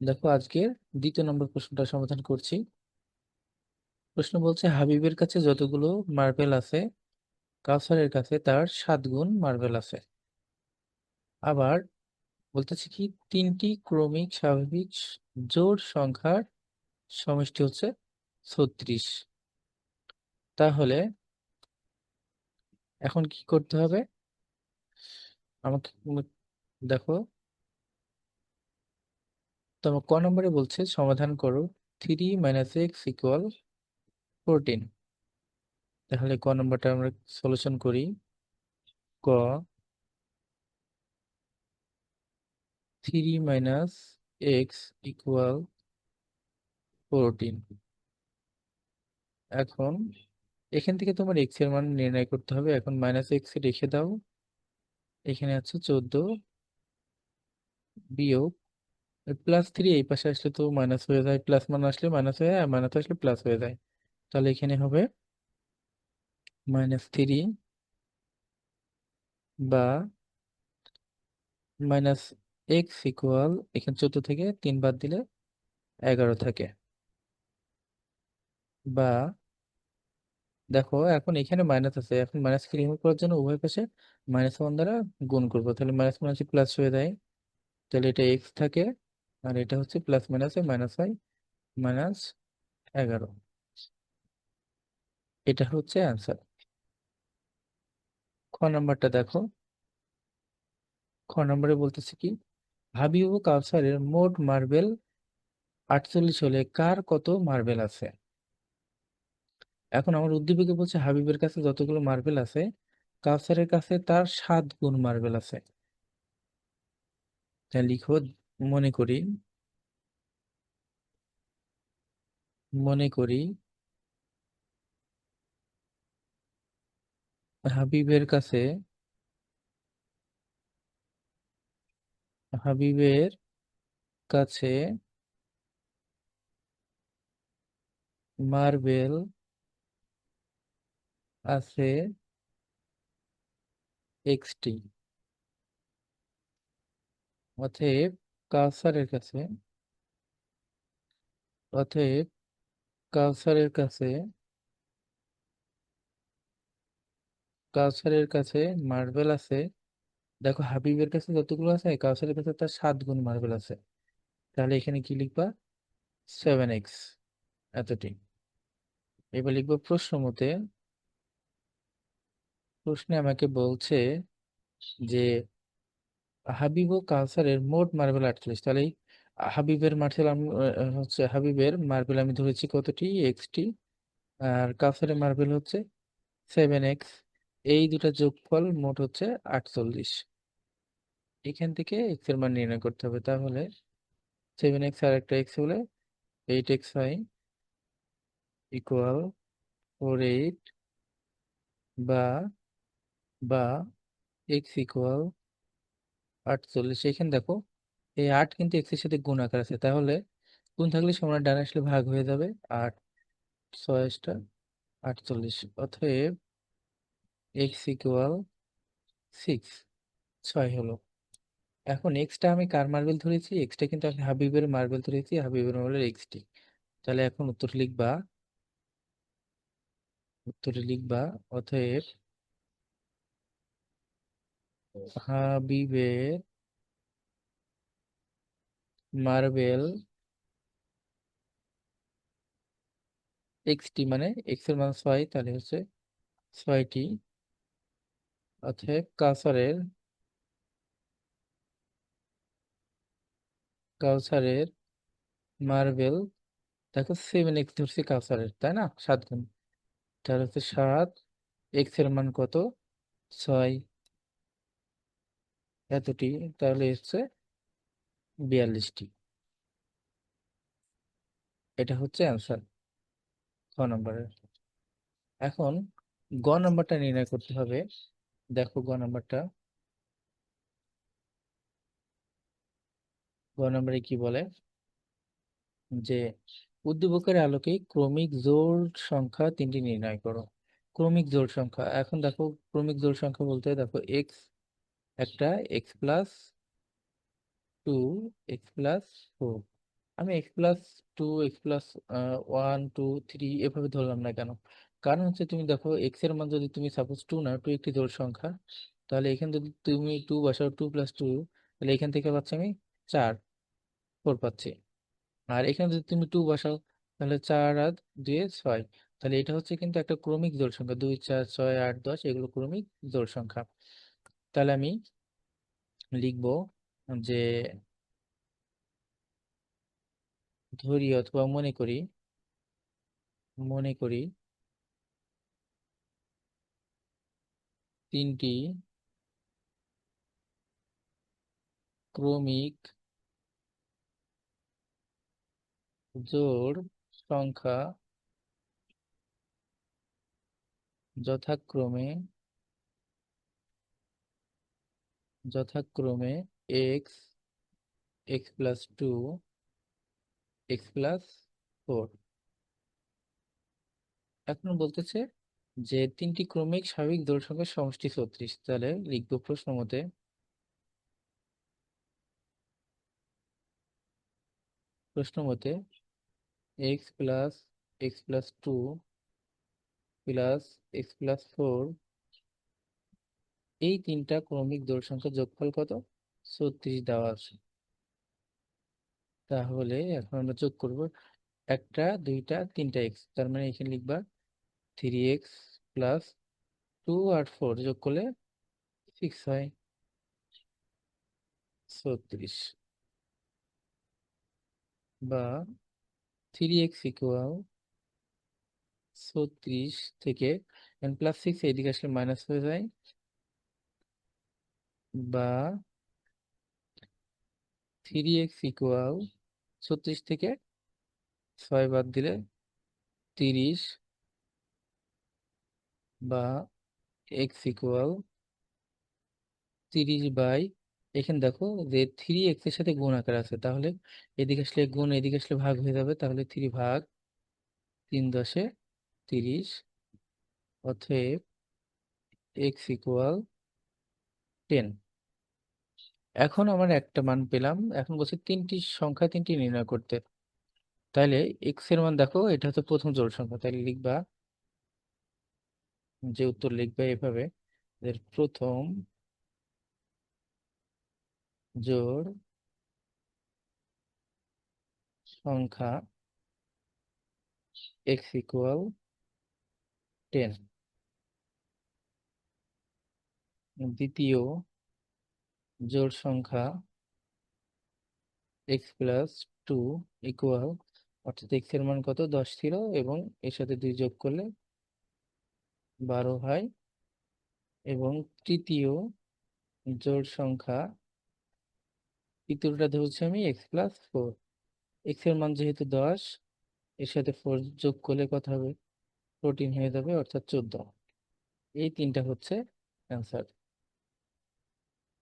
দেখো আজকের দ্বিতীয় নম্বর প্রশ্নটা সমাধান করছি। প্রশ্ন বলছে, হাবিবের কাছে যতগুলো মার্বেল আছে, কাউসারের কাছে তার সাত গুণ মার্বেল আছে। আবার বলতেছে কি, তিনটি ক্রমিক স্বাভাবিক জোড় সংখ্যার সমষ্টি হচ্ছে ছত্রিশ। তাহলে এখন কি করতে হবে? আমাকে দেখো তোমার ক নম্বরে বলছে, সমাধান করো। Three minus x equal fourteen. তাহলে ক নম্বরটা আমরা সলিউশন করি। ক three minus x equal fourteen. এখন এখান থেকে তোমার এক্সের মান নির্ণয় করতে হবে। এখন মাইনাস এক্স রেখে দাও। এখানে আছে চোদ্দ বিয়োগ প্লাস থ্রি এই পাশে আসলে তো মাইনাস হয়ে যায় প্লাস মান আসলে মাইনাস হয়ে যায় মাইনাস আসলে প্লাস হয়ে যায়। তাহলে এখানে হবে মাইনাস থ্রি বা মাইনাস এক্স ইকুয়াল এখানে চোদ্দ থেকে তিন বাদ দিলে এগারো থাকে। বা দেখো এখন এখানে মাইনাস আছে, এখন মাইনাস কে রিমুভ করার জন্য উভয় পাশে মাইনাস ওয়ান দ্বারা গুণ করব। তাহলে মাইনাস মাইনাস প্লাস হয়ে যায়। তাহলে এটা এক্স থাকে। আর এটা হচ্ছে প্লাস মাইনাসে মাইনাস হয় মাইনাস এগারো। এটা হচ্ছে অ্যান্সার খ নাম্বারটা দেখো। খ নম্বরে বলতেছে কি হাবিব কাউসারের মোট মার্বেল আটচল্লিশ হলে কার কত মার্বেল আছে? এখন আমার উদ্দীপকে বলছে, হাবিবের কাছে যতগুলো মার্বেল আছে, কাউসারের কাছে তার সাত গুণ মার্বেল আছে। তাই লিখো মনে করি মনে করি হাবিবের কাছে হাবিবের কাছে মার্বেল আছে এক্সটি। অতএব কাউসারের কাছে অতএব কাউসারের কাছে কাউসারের কাছে মার্বেল আছে। দেখো হাবিবের কাছে যতগুলো আছে কাউসারের কাছে তার সাত গুণ মার্বেল আছে। তাহলে এখানে কি লিখবা? সেভেন এক্স এতটি। এবার লিখব প্রশ্ন মতে, প্রশ্নে আমাকে বলছে যে হাবিব ও মোট মার্বেল আটচল্লিশ। তাহলে হাবিবের মার্বেল হচ্ছে হাবিবের মার্বেল আমি ধরেছি কতটি? এক্সটি। আর কাউসারের মার্বেল হচ্ছে সেভেন এক্স। এই দুটা যোগফল মোট হচ্ছে আটচল্লিশ। এখান থেকে এক্সের মান নির্ণয় করতে হবে। তাহলে সেভেন এক্স আর একটা এক্স হলে এইট এক্স হয় ইকুয়াল ফোর এইট বা বা এক্স ইকুয়াল আটচল্লিশ এখানে দেখো, এই আট কিন্তু এক্সের সাথে গুণ আকার আছে, তাহলে গুণ থাকলে সমান ডান আসলে ভাগ হয়ে যাবে আট ছয়টা আটচল্লিশ, অতএব এক্স ইকুয়াল সিক্স ছয় হলো। এখন এক্সটা আমি কার মার্বেল ধরেছি? এক্সটা কিন্তু আমি হাবিবের মার্বেল ধরেছি, হাবিবের মার্বেল এক্সটি তাহলে এখন উত্তর লিখবা, উত্তরে লিখবা, অতএব হাবিবের মার্বেল এক্সটি মানে এক্সের মান ছয়, তাহলে হচ্ছে ছয়টি। অতএব কাউসারের কাউসারের মার্বেল দেখো সেভেন এক্স ধরছি কাউসারের, তাই না? সাত গুণ তাহলে হচ্ছে সাত এক্সের মান কত? ছয়। এতটি, তাহলে হচ্ছে বিয়াল্লিশটি। এটা হচ্ছে অ্যান্সার খ নম্বরের। এখন গ নম্বরটা নির্ণয় করতে হবে। দেখো গ নম্বরটা। গ নম্বরে কি বলে? যে উদ্দীপকের আলোকে ক্রমিক জোড় সংখ্যা তিনটি নির্ণয় করো। ক্রমিক জোড় সংখ্যা। এখন দেখো ক্রমিক জোড় সংখ্যা বলতে দেখো এক্স একটা x plus two x plus four আমি x plus two x plus one two three এভাবে ধরলাম না কেন? কারণ হচ্ছে তুমি দেখো এক্সের মান যদি তুমি সাপোজ টু না টু একটি জোড় সংখ্যা, তাহলে এখানে যদি তুমি টু বসাও টু প্লাস টু তাহলে এখান থেকে পাচ্ছি আমি চার ফোর পাচ্ছি। আর এখানে যদি তুমি টু বসাও, তাহলে চার আর দুয়ে ছয়। তাহলে এটা হচ্ছে কিন্তু একটা ক্রমিক জোড় সংখ্যা, দুই, চার, ছয়, আট, দশ, এগুলো ক্রমিক জোড় সংখ্যা। তাহলে আমি লিখব যে ধরি অথবা মনে করি মনে করি তিনটি ক্রমিক জোড় সংখ্যা যথাক্রমে যথাক্রমে x x plus two x plus four এখন বলতেছে যে তিনটি ক্রমিক স্বাভাবিক জোড় সংখ্যার সমষ্টি ছত্রিশ। তাহলে লিখব প্রশ্ন মতে। প্রশ্ন মতে x plus x plus two plus x plus four এই তিনটা ক্রমিক জোড় সংখ্যার যোগফল কত? ছত্রিশ দেওয়া আছে। তাহলে এখন আমরা যোগ করব। একটা, দুইটা, তিনটা এক্স তার মানে এখানে লিখবা থ্রি এক্স প্লাস টু আর ফোর যোগ করলে সিক্স হয়। ছত্রিশ বা থ্রি এক্স ইকুয়াল ছত্রিশ থেকে এন প্লাস সিক্স এইদিকে আসলে মাইনাস হয়ে যায়। বা থ্রি এক্স ইকুয়াল ছত্রিশ থেকে ছয় বাদ দিলে তিরিশ বা এক্স ইকুয়াল তিরিশ বাই, এখানে দেখো যে থ্রি এক্সের সাথে গুণ আকার আছে, তাহলে এদিকে আসলে গুণ, এদিকে আসলে ভাগ হয়ে যাবে, তাহলে থ্রি ভাগ তিন দশে তিরিশ, অতএব এক্স ইকুয়াল টেন এখন আমার একটা মান পেলাম। এখন বলছে তিনটি সংখ্যা তিনটি নির্ণয় করতে। তাইলে এক্সের মান দেখো, এটা হচ্ছে প্রথম জোড় সংখ্যা। তাহলে লিখবা, যে উত্তর লিখবে এভাবে প্রথম জোড় সংখ্যা এক্স ইকুয়াল টেন দ্বিতীয় জোড় সংখ্যা এক্স প্লাস টু ইকুয়াল অর্থাৎ এক্সের মান কত? দশ ছিল এবং এর সাথে দুই যোগ করলে বারো হয়। এবং তৃতীয় জোড় সংখ্যা তৃতীয়টা ধরছি আমি এক্স প্লাস ফোর এক্সের মান যেহেতু দশ, এর সাথে ফোর যোগ করলে কত হবে? ফোরটিন হয়ে যাবে, অর্থাৎ চোদ্দ। এই তিনটা হচ্ছে অ্যান্সার